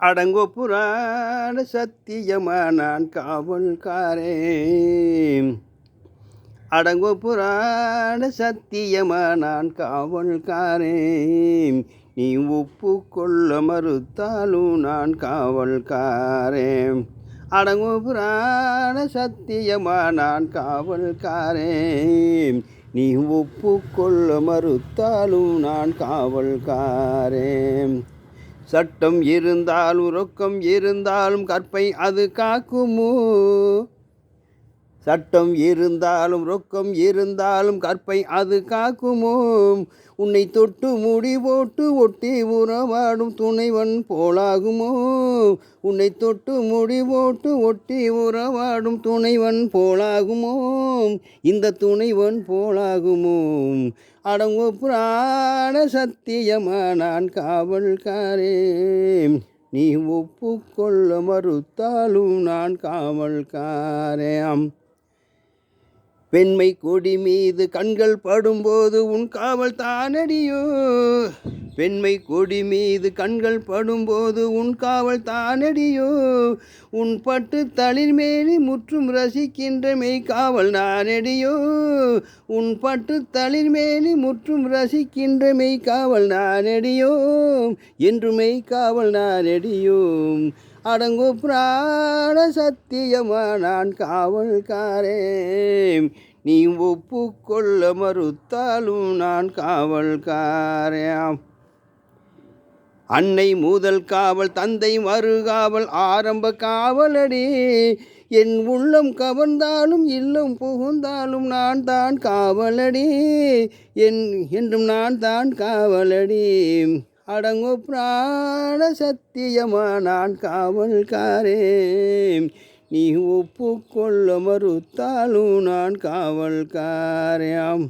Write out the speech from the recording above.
அடங்கோ புராண சத்தியமா நான் காவல்காரே அடங்கோ புராண சத்தியமா நான் காவல்காரே நீ ஒப்புக்கொள்ள மறுத்தாலும் நான் காவல்காரே அடங்கு புராண சத்தியமா நான் காவல்காரே நீ ஒப்புக்கொள்ள மறுத்தாலும் நான் காவல்காரே சட்டம் இருந்தாலும் உறக்கம் இருந்தாலும் கற்பை அது காக்குமோ? சட்டம் இருந்தாலும் ரொக்கம் இருந்தாலும் கற்பை அது காக்குமோ உன்னை தொட்டு முடி போட்டு ஒட்டி உறவாடும் துணைவன் போலாகுமோ? உன்னை தொட்டு முடி போட்டு ஒட்டி உறவாடும் துணைவன் போலாகுமோ? இந்த துணைவன் போலாகுமோ? அடங்கோ புராண சத்தியமா நான் காவல்காரே. நீ ஒப்புக்கொள்ள மறுத்தாலும் நான் காவல்காரேம் பெண்மை கொடி மீது கண்கள் படும்போது உன் காவல் தானடியோ? பெண்மை கொடி மீது கண்கள் படும்போது உன் காவல் தானடியோ? உன் பட்டு தளிர்மேலி முற்றும் ரசிக்கின்ற மெய் காவல் நானடியோ? உன் பட்டு தளிர்மேலி முற்றும் ரசிக்கின்ற மெய் காவல் நானடியோ? என்று மெய் காவல் நானடியோ அடங்கு பிராண சத்தியமா நான் காவல்காரே நீ ஒப்புக்கொள்ள மறுத்தாலும் நான் காவல்காரேன் அன்னை மூதல் காவல் தந்தை மறுகாவல் ஆரம்ப காவலடி என் உள்ளம் கவர்ந்தாலும் இல்லம் புகுந்தாலும் நான் தான் காவலடி என் என்றும் நான் தான் காவலடி அடங்கு பிராண சத்தியமா நான் காவல்காரே நீ ஒப்புக்கொள்ள மறுத்தாலும் நான் காவல்காரேம்